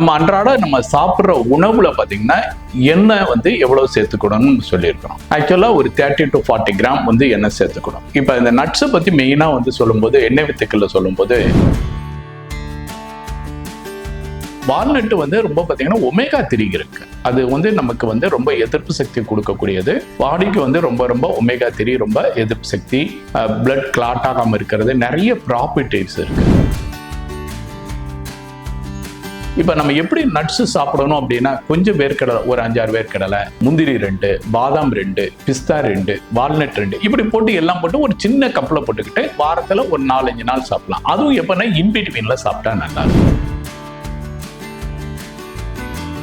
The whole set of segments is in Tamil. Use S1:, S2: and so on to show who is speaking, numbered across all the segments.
S1: நம்ம அன்றாட நம்ம சாப்பிட்ற உணவுல பார்த்தீங்கன்னா எண்ணெய் வந்து எவ்வளவு சேர்த்துக்கணும்னு சொல்லியிருக்கிறோம். ஆக்சுவலாக ஒரு தேர்ட்டி டு ஃபார்ட்டி கிராம் வந்து எண்ணெய் சேர்த்துக்கணும். இப்போ இந்த நட்ஸை பற்றி மெயினாக வந்து சொல்லும்போது எண்ணெய் வித்துக்களில் சொல்லும்போது வால்நட்டு வந்து ரொம்ப பார்த்தீங்கன்னா ஒமேகா த்ரீ இருக்கு. அது வந்து நமக்கு வந்து ரொம்ப எதிர்ப்பு சக்தி கொடுக்கக்கூடியது. பாடிக்கு வந்து ரொம்ப ரொம்ப ஒமேகா த்ரீ ரொம்ப எதிர்ப்பு சக்தி. பிளட் கிளாட் ஆகாமல் இருக்கிறது. நிறைய ப்ராப்பர்ட்டிஸ் இருக்கு. இப்போ நம்ம எப்படி நட்ஸ் சாப்பிடணும் அப்படின்னா கொஞ்சம் வேர்க்கடலை ஒரு அஞ்சாறு வேர்க்கடலை முந்திரி ரெண்டு பாதாம் ரெண்டு பிஸ்தா ரெண்டு வால்நட் ரெண்டு இப்படி போட்டு எல்லாம் போட்டு ஒரு சின்ன கப்பில் போட்டுக்கிட்டு வாரத்தில் ஒரு நாலஞ்சு நாள் சாப்பிடலாம். அதுவும் எப்போனா இன்பிட்வீனில் சாப்பிட்டா நல்லா இருக்கும்.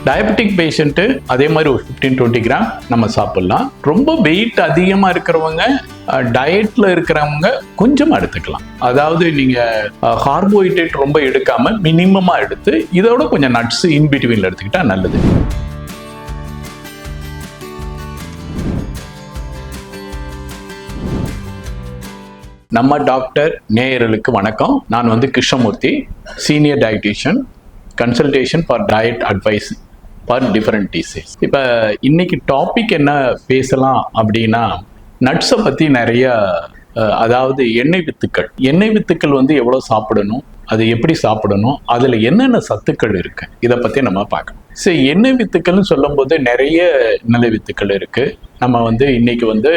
S1: டயபெட்டிக் பேஷண்ட்டு அதே மாதிரி ஒரு ஃபிஃப்டீன் டுவெண்ட்டி கிராம் நம்ம சாப்பிட்லாம். ரொம்ப வெயிட் அதிகமாக இருக்கிறவங்க டயட்டில் இருக்கிறவங்க கொஞ்சமாக எடுத்துக்கலாம். அதாவது நீங்கள் கார்போஹைட்ரேட் ரொம்ப எடுக்காமல் மினிமமாக எடுத்து இதோட கொஞ்சம் நட்ஸ் இன்பிட்வீனில் எடுத்துக்கிட்டால் நல்லது. நம்ம டாக்டர் நேயர்களுக்கு வணக்கம். நான் வந்து Krishnamoorthy senior dietitian consultation for diet advice for different disease இப்போ இன்னைக்கு டாபிக் என்ன பேசலாம் அப்படின்னா நட்ஸை பற்றி நிறைய அதாவது எண்ணெய் வித்துக்கள். எண்ணெய் வித்துக்கள் வந்து எவ்வளோ சாப்பிடணும் அது எப்படி சாப்பிடணும் அதில் என்னென்ன சத்துக்கள் இருக்கு இதை பற்றி நம்ம பார்க்கணும். சரி எண்ணெய் வித்துக்கள்னு சொல்லும்போது நிறைய நிலை வித்துக்கள் இருக்கு. நம்ம வந்து இன்னைக்கு வந்து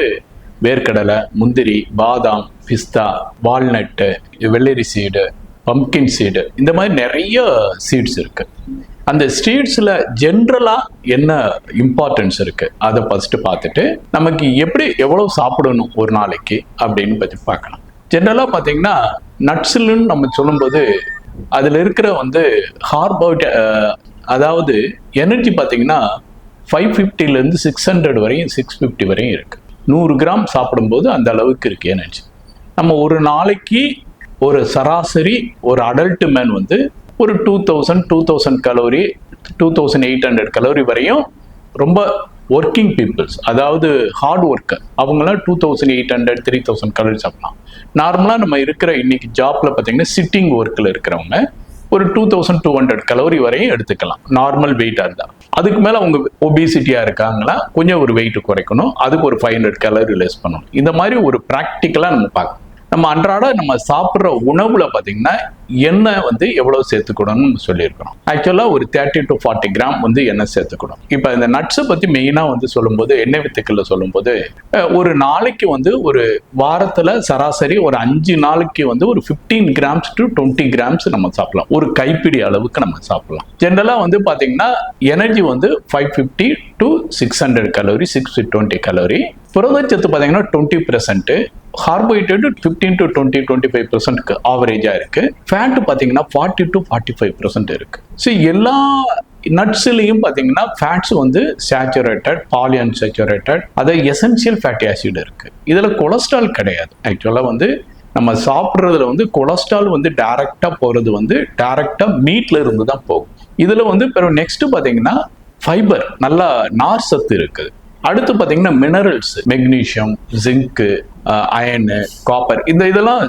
S1: வேர்க்கடலை முந்திரி பாதாம் பிஸ்தா வால்நட்டு வெள்ளரி சீடு பம்கின் சீடு இந்த மாதிரி நிறைய சீட்ஸ் இருக்கு. அந்த ஸ்ட்ரீட்ஸில் ஜென்ரலாக என்ன இம்பார்ட்டன்ஸ் இருக்குது அதை ஃபஸ்ட்டு பார்த்துட்டு நமக்கு எப்படி எவ்வளோ சாப்பிடணும் ஒரு நாளைக்கு அப்படின்னு பற்றி பார்க்கலாம். ஜென்ரலாக பார்த்தீங்கன்னா நட்ஸுன்னு நம்ம சொல்லும்போது அதில் இருக்கிற வந்து ஹார்போட் அதாவது எனர்ஜி பார்த்தீங்கன்னா ஃபைவ் ஃபிஃப்டிலேருந்து சிக்ஸ் ஹண்ட்ரட் வரையும் சிக்ஸ் ஃபிஃப்டி வரையும் இருக்குது நூறு கிராம் சாப்பிடும்போது அந்த அளவுக்கு இருக்குது எனர்ஜி நம்ம ஒரு நாளைக்கு ஒரு சராசரி ஒரு அடல்ட்டு மேன் வந்து ஒரு two thousand two thousand calorie two thousand eight hundred calorie வரையும் ரொம்ப ஒர்க்கிங் பீப்புள்ஸ் அதாவது ஹார்ட் ஒர்க்கர் அவங்களாம் two thousand eight hundred three thousand calorie சாப்பிடலாம். நார்மலாக நம்ம இருக்கிற இன்னைக்கு ஜாப்ல பார்த்தீங்கன்னா சிட்டிங் ஒர்க்கில் இருக்கிறவங்க ஒரு two thousand two hundred calorie வரையும் எடுத்துக்கலாம். நார்மல் வெயிட்டாக இருந்தால் அதுக்கு மேலே அவங்க ஒபிசிட்டியாக இருக்காங்களா கொஞ்சம் ஒரு வெயிட் குறைக்கணும். அதுக்கு ஒரு ஃபைவ் ஹண்ட்ரட் கலோரி லெஸ் பண்ணணும். இந்த மாதிரி ஒரு ப்ராக்டிக்கலாக நம்ம பார்க்கணும். நம்ம அன்றாட நம்ம சாப்பிட்ற உணவுல பார்த்தீங்கன்னா எண்ணெய் வந்து எவ்வளவு சேர்த்துக்கணும்னு சொல்லியிருக்கோம் ஆக்சுவலாக ஒரு தேர்ட்டி டு ஃபார்ட்டி கிராம் வந்து எண்ணெய் சேர்த்துக்கணும். இப்போ இந்த நட்ஸை பற்றி மெயினாக வந்து சொல்லும்போது எண்ணெய் வித்துக்களில் சொல்லும்போது ஒரு நாளைக்கு வந்து ஒரு வாரத்தில் சராசரி ஒரு அஞ்சு நாளைக்கு வந்து ஒரு fifteen grams to twenty grams நம்ம சாப்பிடலாம். ஒரு கைப்பிடி அளவுக்கு நம்ம சாப்பிடலாம். ஜென்ரலாக வந்து பார்த்தீங்கன்னா எனர்ஜி வந்து five fifty to six hundred calorie six twenty calorie புரதச்சத்து பார்த்தீங்கன்னா twenty percent carbohydrate fifteen to twenty twenty five பெர்சென்ட்க்கு ஆவரேஜாக இருக்கு. ஃபேட் பார்த்தீங்கன்னா forty to forty five percent இருக்கு. ஸோ எல்லா நட்ஸ்லையும் பார்த்தீங்கன்னா ஃபேட்ஸ் வந்து சேச்சுரேட்டட் பாலியன்சேச்சுரேட்டட் அதை எசென்சியல் ஃபேட்டி ஆசிட் இருக்கு. இதில் கொலஸ்ட்ரால் கிடையாது. ஆக்சுவலாக வந்து நம்ம சாப்பிட்றதுல வந்து கொலஸ்ட்ரால் வந்து டைரெக்டாக போகிறது வந்து டைரெக்டாக மீட்ல இருந்து தான் போகும். இதில் வந்து பிறகு நெக்ஸ்ட்டு பார்த்தீங்கன்னா ஃபைபர் நல்லா நார் சத்து இருக்குது. அடுத்து பார்த்தீங்கன்னா minerals magnesium zinc iron copper இந்த இதெல்லாம்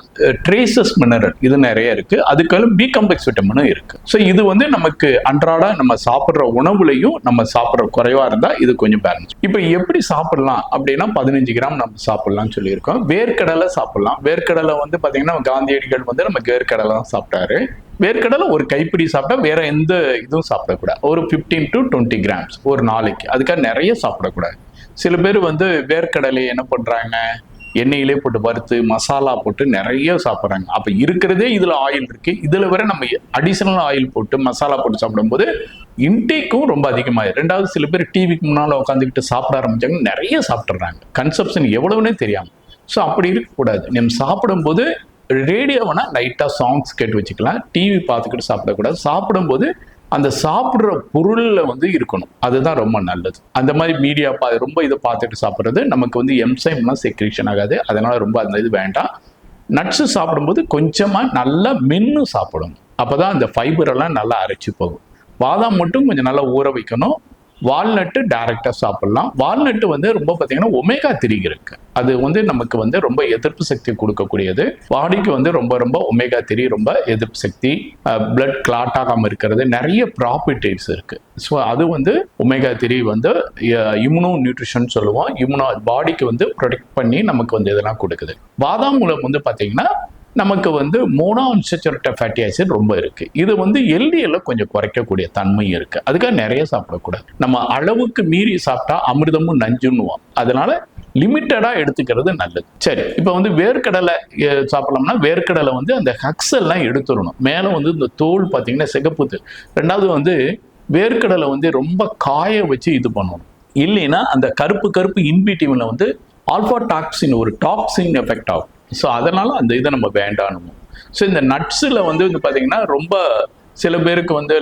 S1: ட்ரேசஸ் மினரல் இது நிறைய இருக்கு. அதுக்கெல்லாம் பி காம்ப்ளெக்ஸ் விட்டமினும் இருக்கு. ஸோ இது வந்து நமக்கு அன்றாட நம்ம சாப்பிட்ற உணவுலையும் நம்ம சாப்பிட்ற குறைவா இருந்தால் இது கொஞ்சம் பேலன்ஸ் இப்போ எப்படி சாப்பிடலாம் அப்படின்னா பதினஞ்சு கிராம் நம்ம சாப்பிடலாம்னு சொல்லியிருக்கோம். வேர்க்கடலை சாப்பிடலாம். வேர்க்கடலை வந்து பார்த்தீங்கன்னா காந்தியடிகள் வந்து நமக்கு வேர்க்கடலை தான் சாப்பிட்டாரு. வேர்க்கடலை ஒரு கைப்பிடி சாப்பிட்டா வேற எந்த இதுவும் சாப்பிடக்கூடாது. ஒரு ஃபிஃப்டீன் டு டுவெண்ட்டி கிராம்ஸ் ஒரு நாளைக்கு. அதுக்காக நிறைய சாப்பிடக்கூடாது. சில பேர் வந்து வேர்க்கடலை என்ன பண்ணுறாங்க எண்ணெயிலே போட்டு வறுத்து மசாலா போட்டு நிறைய சாப்பிட்றாங்க. அப்போ இருக்கிறதே இதில் ஆயில் இருக்குது இதில் வர நம்ம அடிஷனல் ஆயில் போட்டு மசாலா போட்டு சாப்பிடும்போது இன்டேக்கும் ரொம்ப அதிகமாயிரு ரெண்டாவது சில பேர் டிவிக்கு முன்னால் உட்காந்துக்கிட்டு சாப்பிட ஆரம்பிச்சாங்க நிறைய சாப்பிட்றாங்க கன்சப்ஷன் எவ்வளவுன்னே தெரியாமல் ஸோ அப்படி இருக்கக்கூடாது. நம்ம சாப்பிடும்போது ரேடியோவனா லைட்டாக சாங்ஸ் கேட்டு வச்சுக்கலாம். டிவி பார்த்துக்கிட்டு சாப்பிடக்கூடாது சாப்பிடும்போது அந்த சாப்பிட்ற பொருளில் வந்து இருக்கணும். அதுதான் ரொம்ப நல்லது. அந்த மாதிரி மீடியா பா ரொம்ப இதை பார்த்துட்டு சாப்பிட்றது நமக்கு வந்து எம்சைம்லாம் செக்ரேஷன் ஆகாது. அதனால் ரொம்ப அந்த இது வேண்டாம். நட்ஸு சாப்பிடும்போது கொஞ்சமாக நல்லா மென்று சாப்பிடணும். அப்போ தான் அந்த ஃபைபரெல்லாம் நல்லா அரைச்சி போகும். பாதாம் மட்டும் கொஞ்சம் நல்லா ஊற வைக்கணும். வால்நட்டு டைரக்டாக சாப்பிடலாம். வால்நட்டு வந்து ரொம்ப பார்த்தீங்கன்னா ஒமேகா த்ரீ இருக்கு. அது வந்து நமக்கு வந்து ரொம்ப எதிர்ப்பு சக்தி கொடுக்கக்கூடியது. பாடிக்கு வந்து ரொம்ப ரொம்ப ஒமேகா த்ரீ ரொம்ப எதிர்ப்பு சக்தி. பிளட் கிளாட் ஆகாமல் இருக்கிறது. நிறைய ப்ராப்பர்ட்டிஸ் இருக்கு. ஸோ அது வந்து ஒமேகா த்ரீ வந்து இம்யூனோ நியூட்ரிஷன் சொல்லுவோம். இம்யூனோ பாடிக்கு வந்து ப்ரொடெக்ட் பண்ணி நமக்கு வந்து இதெல்லாம் கொடுக்குது. பாதாம் மூலம் வந்து பார்த்தீங்கன்னா நமக்கு வந்து மோனோ அன்சச்சுரேட்டட் ஃபேட்டி ஆசிட் ரொம்ப இருக்குது இது வந்து எல்டிஎல்ல கொஞ்சம் குறைக்கக்கூடிய தன்மை இருக்குது அதுக்காக நிறைய சாப்பிடக்கூடாது. நம்ம அளவுக்கு மீறி சாப்பிட்டா அமிர்தமும் நஞ்சுன்னுவோம். அதனால லிமிட்டடாக எடுத்துக்கிறது நல்லது. சரி இப்போ வந்து வேர்க்கடலை சாப்பிட்லாம்னா வேர்க்கடலை வந்து அந்த ஹக்ஸ் எல்லாம் எடுத்துடணும். மேலே வந்து இந்த தோல் பார்த்தீங்கன்னா சிகப்புத்து ரெண்டாவது வந்து வேர்க்கடலை வந்து ரொம்ப காய வச்சு இது பண்ணணும். இல்லைன்னா அந்த கருப்பு கருப்பு இன்பிடிவில் வந்து ஆல்ஃபா டாக்ஸின் ஒரு டாக்ஸின் எஃபெக்ட் ஆகும். ஸோ அதனால அந்த இதை நம்ம வேண்டானுமோ. ஸோ இந்த நட்ஸில் வந்து வந்து பார்த்தீங்கன்னா ரொம்ப சில பேருக்கு வந்து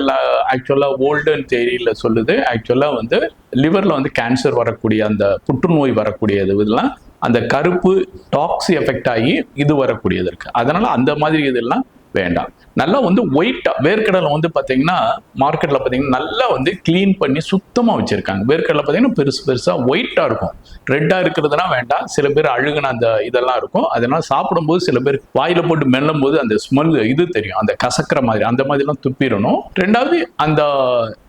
S1: ஆக்சுவலாக ஓல்டன் தேரியில் சொல்லுது. ஆக்சுவலாக வந்து லிவரில் வந்து கேன்சர் வரக்கூடிய அந்த புற்றுநோய் வரக்கூடியது இதெல்லாம் அந்த கருப்பு டாக்ஸி எஃபெக்ட் ஆகி இது வரக்கூடியது இருக்குது அதனால் அந்த மாதிரி இதெல்லாம் வேண்டாம். நல்லா வந்து ஒயிட்டா வேர்க்கடலை வந்து பார்த்தீங்கன்னா மார்க்கெட்டில் பார்த்தீங்கன்னா நல்லா வந்து க்ளீன் பண்ணி சுத்தமாக வச்சுருக்காங்க. வேர்க்கடலை பார்த்தீங்கன்னா பெருசு பெருசாக ஒயிட்டாக இருக்கும். ரெட்டாக இருக்கிறதுலாம் வேண்டாம். சில பேர் அழுகுன அந்த இதெல்லாம் இருக்கும். அதெல்லாம் சாப்பிடும்போது சில பேர் வாயில் போட்டு மெல்லும் போது அந்த ஸ்மெல் இது தெரியும். அந்த கசக்கிற மாதிரி அந்த மாதிரிலாம் துப்பிடணும். ரெண்டாவது அந்த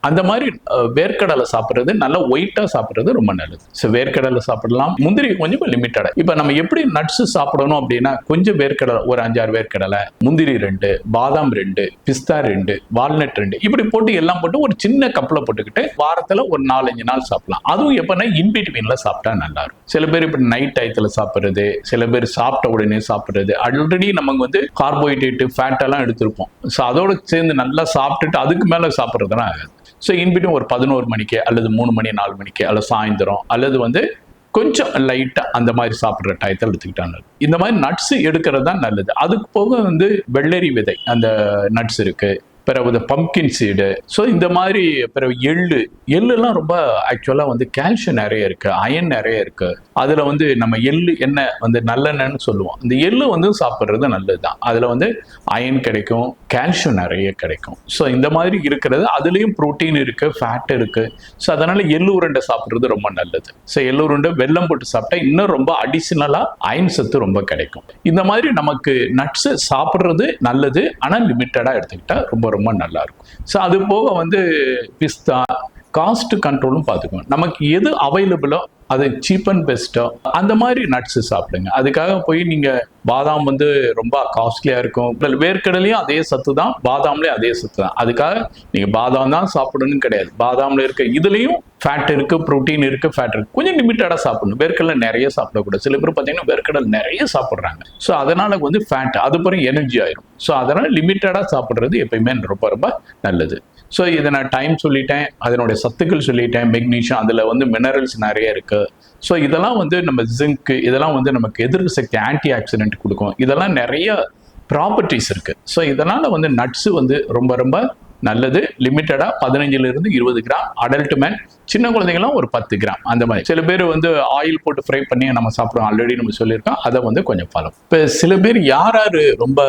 S1: அந்த மாதிரி வேர்க்கடலை சாப்பிட்றது நல்லா ஒயிட்டாக சாப்பிட்றது ரொம்ப நல்லது. ஸோ வேர்க்கடலை சாப்பிடலாம். முந்திரி கொஞ்சம் லிமிட்டடாக இப்போ நம்ம எப்படி நட்ஸ் சாப்பிடணும் அப்படின்னா கொஞ்சம் வேர்க்கடலை ஒரு அஞ்சாறு வேர்க்கடலை முந்திரி ரெண்டு பாதாம் ரெண்டு பிஸ்தா ரெண்டு வால்நட் ரெண்டு. இப்படி போட்டு எல்லாம் போட்டு ஒரு சின்ன கப்பில் போட்டுக்கிட்டு வாரத்துல ஒரு நாலஞ்சு நாள் சாப்பிடலாம். அதுவும் எப்பன்னா இன்பிட்வீனில் சாப்பிட்டா நல்லா இருக்கும் சில பேர் இப்படி நைட் டயத்தில் சாப்பிடுறது சில பேர் சாப்பிட்ட உடனே சாப்பிட்றது. ஆல்ரெடி நமக்கு வந்து கார்போஹைட்ரேட்டு ஃபேட்டெல்லாம் எடுத்திருப்போம். ஸோ அதோடு சேர்ந்து நல்லா சாப்பிட்டுட்டு அதுக்கு மேலே சாப்பிட்றதுலாம் ஆகாது. ஸோ இன்பிட்டும் ஒரு பதினோரு மணிக்கு அல்லது மூணு மணி நாலு மணிக்கு அல்லது சாயந்தரம் அல்லது வந்து கொஞ்சம் லைட்டாக அந்த மாதிரி சாப்பிட்ற டயத்தில் எடுத்துக்கிட்டாங்க. இந்த மாதிரி நட்ஸ் எடுக்கிறது தான் நல்லது. அதுக்கு போக வந்து வெள்ளரி விதை அந்த நட்ஸ் இருக்குது பிறகு இந்த பம்கின் சீடு ஸோ இந்த மாதிரி பிறகு எள்ளு. எள்ளுலாம் ரொம்ப ஆக்சுவலாக வந்து கால்சியம் நிறைய இருக்கு அயன் நிறைய இருக்கு. அதில் வந்து நம்ம எள்ளு எண்ணெய் வந்து நல்லெண்ணெய்னு சொல்லுவோம். இந்த எள்ளு வந்து சாப்பிட்றது நல்லது தான் அதில் வந்து அயன் கிடைக்கும் கால்சியம் நிறைய கிடைக்கும். ஸோ இந்த மாதிரி இருக்கிறது அதுலேயும் புரோட்டீன் இருக்கு ஃபேட் இருக்கு. ஸோ அதனால எள்ளு உருண்டை சாப்பிட்றது ரொம்ப நல்லது. ஸோ எள்ளு உருண்டை வெல்லம் போட்டு சாப்பிட்டா இன்னும் ரொம்ப அடிஷ்னலாக அயன் சத்து ரொம்ப கிடைக்கும். இந்த மாதிரி நமக்கு நட்ஸ் சாப்பிட்றது நல்லது ஆனால் லிமிட்டடாக எடுத்துக்கிட்டால் ரொம்ப ரொம்ப நல்லா இருக்கும் ஸோ அது போக வந்து பிஸ்தா காஸ்ட் கண்ட்ரோலும் பார்த்துக்கணும் நமக்கு எது அவைலபிளோ அது சீப் அண்ட் பெஸ்ட்டோ அந்த மாதிரி நட்ஸ் சாப்பிடுங்க. அதுக்காக போய் நீங்கள் பாதாம் வந்து ரொம்ப காஸ்ட்லியாக இருக்கும். வேர்க்கடலையும் அதே சத்து தான் பாதாம்லேயும் அதே சத்து தான். அதுக்காக நீங்கள் பாதாம் தான் சாப்பிடணும்னு கிடையாது. பாதாமில் இருக்க இதுலேயும் ஃபேட் இருக்குது புரோட்டீன் இருக்குது ஃபேட் இருக்குது கொஞ்சம் லிமிட்டடாக சாப்பிடணும். வேர்க்கடலை நிறைய சாப்பிடக்கூடாது. சில பேர் பார்த்தீங்கன்னா வேர்க்கடலை நிறைய சாப்பிட்றாங்க. ஸோ அதனால் வந்து ஃபேட் அது பிறகு எனர்ஜி ஆயிரும். ஸோ அதனால் லிமிட்டடாக சாப்பிட்றது எப்பயுமே ரொம்ப ரொம்ப நல்லது. ஸோ இதை நான் டைம் சொல்லிட்டேன். அதனுடைய சத்துக்கள் சொல்லிட்டேன். மெக்னீஷியம் அதில் வந்து மினரல்ஸ் நிறைய இருக்குது ஸோ இதெல்லாம் வந்து நம்ம ஜிங்க் இதெல்லாம் வந்து நமக்கு எதிர்ப்பு சக்தி ஆன்டி ஆக்சிடென்ட் கொடுக்கும். இதெல்லாம் நிறைய ப்ராப்பர்ட்டிஸ் இருக்குது ஸோ இதனால் வந்து நட்ஸு வந்து ரொம்ப ரொம்ப நல்லது. லிமிட்டடா பதினஞ்சுல இருந்து இருபது கிராம். அடல்ட் மேன் சின்ன குழந்தைங்களாம் ஒரு பத்து கிராம். அந்த மாதிரி. சில பேர் வந்து ஆயில் போட்டு ஃப்ரை பண்ணி நம்ம சாப்பிடுவோம் ஆல்ரெடி நம்ம சொல்லியிருக்கோம். அதை வந்து கொஞ்சம் ஃபாலோ இப்போ சில பேர் யார் யார் ரொம்ப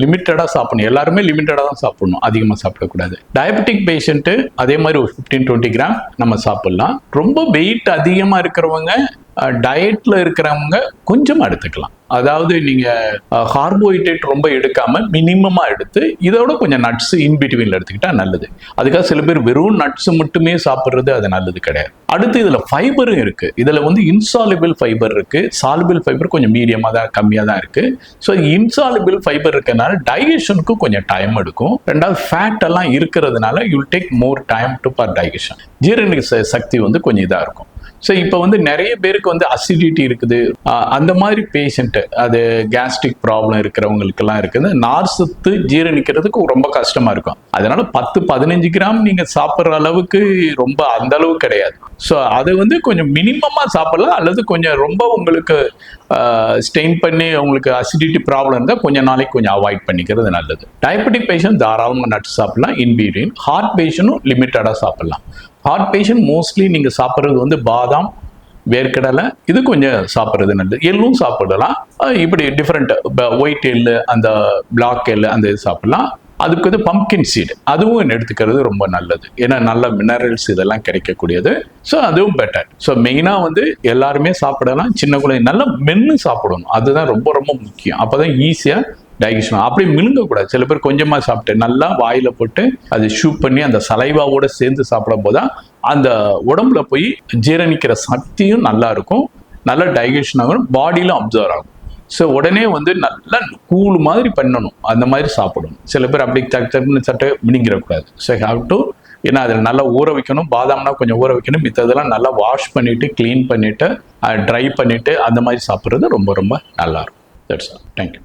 S1: லிமிட்டடாக சாப்பிடணும்? எல்லாருமே லிமிட்டடாக தான் சாப்பிடணும். அதிகமாக சாப்பிடக்கூடாது. டயபெட்டிக் பேஷண்ட்டு அதே மாதிரி ஒரு ஃபிஃப்டீன் டுவெண்ட்டி கிராம் நம்ம சாப்பிடலாம். ரொம்ப வெயிட் அதிகமாக இருக்கிறவங்க டயட்ல இருக்கிறவங்க கொஞ்சம் எடுத்துக்கலாம். அதாவது நீங்க கார்போஹைட்ரேட் ரொம்ப எடுக்காம மினிமமா எடுத்து இதோட கொஞ்சம் நட்ஸ் இன் எடுத்துக்கிட்டால் எடுத்துக்கிட்டா நல்லது. அதுக்காக சில பேர் வெறும் நட்ஸ் மட்டுமே சாப்பிட்றது அது நல்லது கிடையாது. அடுத்து இதுல ஃபைபரும் இருக்கு. இதுல வந்து இன்சாலிபிள் ஃபைபர் இருக்கு. சாலிபிள் ஃபைபர் கொஞ்சம் மீடியமா தான் கம்மியா தான் இருக்கு. ஸோ இன்சாலிபிள் ஃபைபர் இருக்கனால டைஜஷனுக்கும் கொஞ்சம் டைம் எடுக்கும். ரெண்டாவது ஃபேட் எல்லாம் இருக்கிறதுனால you'll take more time to for digestion ஜீரண ச- சக்தி வந்து கொஞ்சம் இதாக இருக்கும். ஸோ இப்போ வந்து நிறைய பேருக்கு வந்து அசிடிட்டி இருக்குது. அந்த மாதிரி பேஷண்ட்டு அது கேஸ்ட்ரிக் ப்ராப்ளம் இருக்கிறவங்களுக்கெல்லாம் இருக்குது. நார் சத்து ஜீரணிக்கிறதுக்கு ரொம்ப கஷ்டமாக இருக்கும். அதனால பத்து பதினஞ்சு கிராம் நீங்கள் சாப்பிட்ற அளவுக்கு ரொம்ப அந்த அளவு கிடையாது. ஸோ அதை வந்து கொஞ்சம் மினிமமாக சாப்பிடலாம். அல்லது கொஞ்சம் ரொம்ப உங்களுக்கு ஸ்டெயின் பண்ணி உங்களுக்கு அசிடிட்டி ப்ராப்ளம் இருந்தால் கொஞ்ச நாளைக்கு கொஞ்சம் அவாய்ட் பண்ணிக்கிறது நல்லது. டயபெட்டிக் பேஷண்ட் தாராளமாக நட்டு சாப்பிடலாம். இன்பீரியன் ஹார்ட் பேஷண்ட்டும் லிமிட்டடாக சாப்பிடலாம். ஹார்ட் பேஷண்ட் மோஸ்ட்லி நீங்கள் சாப்பிட்றது வந்து பாதாம் வேர்க்கடலை இது கொஞ்சம் சாப்பிட்றது நல்லது. எள்ளும் சாப்பிடலாம். இப்படி டிஃப்ரெண்ட் ஒயிட் எள்ளு அந்த பிளாக் எள்ளு அந்த இது சாப்பிடலாம். அதுக்கு வந்து பம்கின் சீடு அதுவும் எடுத்துக்கிறது ரொம்ப நல்லது. ஏன்னா நல்ல மினரல்ஸ் இதெல்லாம் கிடைக்கக்கூடியது. ஸோ அதுவும் பெட்டர் ஸோ மெயினாக வந்து எல்லாருமே சாப்பிடலாம். சின்ன குழந்தை நல்லா மென்று சாப்பிடணும். அதுதான் ரொம்ப ரொம்ப முக்கியம். அப்போ தான் ஈஸியாக டைஜஷன் அப்படி மிழுங்கக்கூடாது சில பேர் கொஞ்சமாக சாப்பிட்டு நல்லா வாயில் போட்டு அது ஷூ பண்ணி அந்த சலைவாவோட சேர்ந்து சாப்பிடும் போது தான் அந்த உடம்புல போய் ஜீரணிக்கிற சக்தியும் நல்லா இருக்கும். நல்லா டைஜஷன் ஆகும். பாடியிலும் அப்சர்வ் ஆகும். ஸோ உடனே வந்து நல்லா கூழ் மாதிரி பண்ணணும். அந்த மாதிரி சாப்பிடணும். சில பேர் அப்படி தக்கு தக்குன்னு சட்டை மினிங்கிடக்கூடாது. ஸோ ஹாவ் டு ஏன்னா அதில் நல்லா ஊற வைக்கணும். பாதாம்னா கொஞ்சம் ஊற வைக்கணும். மித்ததெல்லாம் நல்லா வாஷ் பண்ணிவிட்டு க்ளீன் பண்ணிவிட்டு ட்ரை பண்ணிவிட்டு அந்த மாதிரி சாப்பிட்றது ரொம்ப ரொம்ப நல்லாயிருக்கும் தட்ஸ் ஆல் தேங்க்யூ